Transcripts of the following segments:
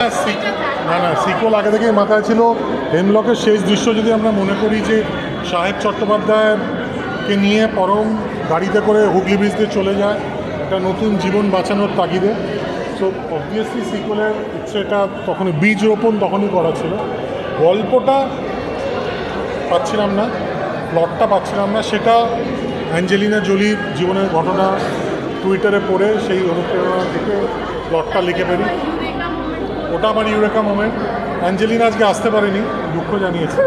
না না সিকুয়াল আগে থেকেই মাথায় ছিল। হেমলকের শেষ দৃশ্য যদি আমরা মনে করি যে সাহেব চট্টোপাধ্যায়কে নিয়ে পরম গাড়িতে করে হুগলি ব্রিজ দিয়ে চলে যায়, একটা নতুন জীবন বাঁচানোর তাগিদে। সো অবভিয়াসলি সিকুয়ালের ইচ্ছেটা তখনই বীজ রোপণ তখনই করা ছিল। গল্পটা পাচ্ছিলাম না প্লটটা পাচ্ছিলাম না, সেটা অ্যাঞ্জেলিনা জোলির জীবনের ঘটনা টুইটারে পড়ে, সেই অনুপ্রেরণা থেকে প্লটটা লিখে ফেলি ওটা আমার ইউরেকা মোমেন্ট অ্যাঞ্জেলিনা আজকে আসতে পারেনি, দুঃখ জানিয়েছে।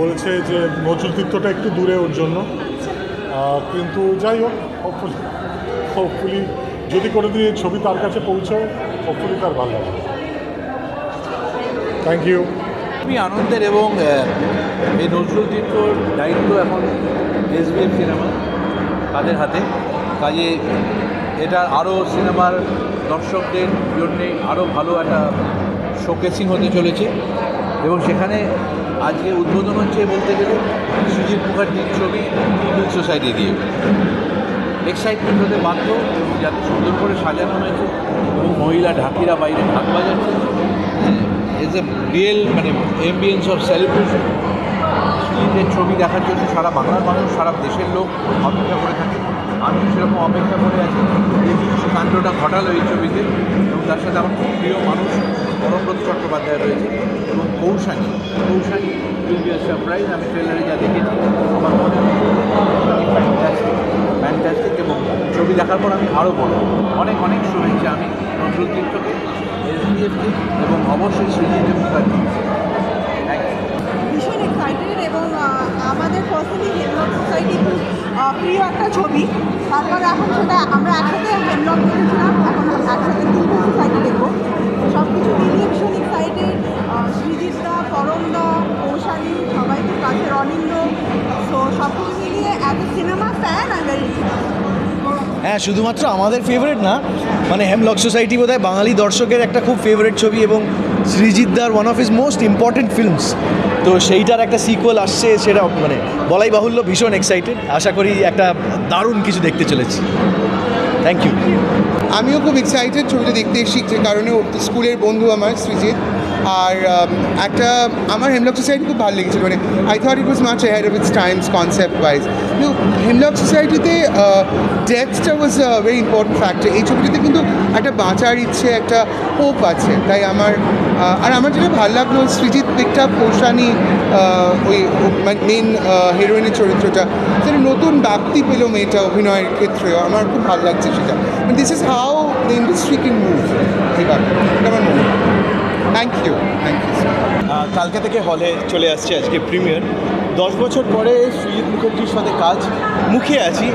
বলেছে যে নজরুল তীর্থটা একটু দূরে ওর জন্য। কিন্তু যাই হোক হোপফুলি হোপফুলি যদি করে দিয়ে ছবি তার কাছে পৌঁছায় হোপফুলি তার ভালো লাগে থ্যাংক ইউ খুবই আনন্দের এবং এই নজরুল তীর্থর দায়িত্ব এখন এসবিএফ সিনেমা, তাদের হাতে। কাজে এটা আরও সিনেমার দর্শকদের জন্যে আরও ভালো একটা শোকেসিং হতে চলেছে। এবং সেখানে আজকে উদ্বোধন হচ্ছে বলতে গেলে সুজিত মুখার্জির ছবি পিপুল সোসাইটি দিয়ে। এক্সাইটমেন্ট হতে বাধ্য এবং যাতে সুন্দর করে সাজানো হয়েছে এবং মহিলা ঢাকিরা বাইরে ঢাক বাজাচ্ছে। ইজ এ রিয়েল মানে এমবিয়েন্স অফ সেলিব্রেশন সুজিতের ছবি দেখার জন্য সারা বাংলার মানুষ, সারা দেশের লোক অপেক্ষা করে থাকে। আমি সেরকম অপেক্ষা করে আছি। যে কি কাণ্ডটা ঘটালো এই ছবিতে এবং তার সাথে আমার খুব প্রিয় মানুষ পরমব্রত চট্টোপাধ্যায় রয়েছে এবং Koushani. Koushani will be surprise আমি ট্রেলারে যা দেখেছি, আমার মনে ফ্যান্টাস্টিক এবং ছবি দেখার পর আমি আরও বলব অনেক অনেক শুভেচ্ছা আমি নজরুল তীর্থকে এসডিএফকে এবং অবশ্যই সৃজিত মুখার্জি থ্যাংক ইউ ভীষণ এক্সাইটেড এবং আহ, আমাদের পার্সোনালি হেমলক সোসাইটি খুব আহ, প্রিয় একটা ছবি। তারপর এখন সেটা আমরা একসাথে হেমলক দেখেছিলাম এখন একসাথে তিনটে সোসাইটি দেখব। সব কিছু মিলিয়ে ভীষণ এক্সাইটেড সৃজিত দা পরম দা কৌশালী সবাই খুব কাছের অনিন্দ সো সব কিছু মিলিয়ে এত সিনেমা ফ্যান আই ভেরি হ্যাঁ শুধুমাত্র আমাদের ফেভারিট না মানে হেমলক সোসাইটি বোধ হয় বাঙালি দর্শকের একটা খুব ফেভারিট ছবি এবং সৃজিৎ দার one of his most important films তো সেইটার একটা সিকুয়েল আসছে সেটা মানে বলাই বাহুল্য ভীষণ এক্সাইটেড আশা করি একটা দারুণ কিছু দেখতে চলেছি। থ্যাংক ইউ আমিও খুব এক্সাইটেড ছবিটা দেখতে এসেছি যে কারণে স্কুলের বন্ধু আমার সৃজিত আর um, একটা আমার হেমলক সোসাইটি খুব ভালো লেগেছিল। মানে I thought it was much of its times concept wise কিন্তু হেমলক সোসাইটিতে ডেথটা ওয়াজ ভেরি ইম্পর্টেন্ট ফ্যাক্টর এই ছবিটিতে কিন্তু একটা বাঁচার ইচ্ছে একটা হোপ আছে। তাই আমার আর আমার যেটা ভালো লাগল সৃজিত পিকটা পোষানি ওই মেন হিরোইনের চরিত্রটা। সেটা নতুন ব্যাপ্তি পেল মেয়েটা অভিনয়ের ক্ষেত্রেও। আমার খুব ভালো লাগছে সেটা। This is how the industry can move এবার আমার মনে থ্যাংক ইউ থ্যাংক ইউ কালকে থেকে হলে চলে আসছে আজকে প্রিমিয়ার দশ বছর পরে সুজিত মুখার্জির সাথে কাজ। মুখে আছি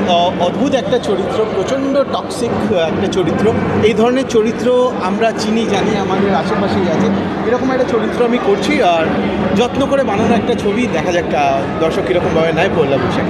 অদ্ভুত একটা চরিত্র, প্রচণ্ড টক্সিক একটা চরিত্র। এই ধরনের চরিত্র আমরা চিনি, জানি, আমাদের আশেপাশেই আছে। এরকম একটা চরিত্র আমি করছি, আর যত্ন করে বানানো একটা ছবি, দেখা যাক দর্শক কীরকমভাবে নেয় পড়লাম বসে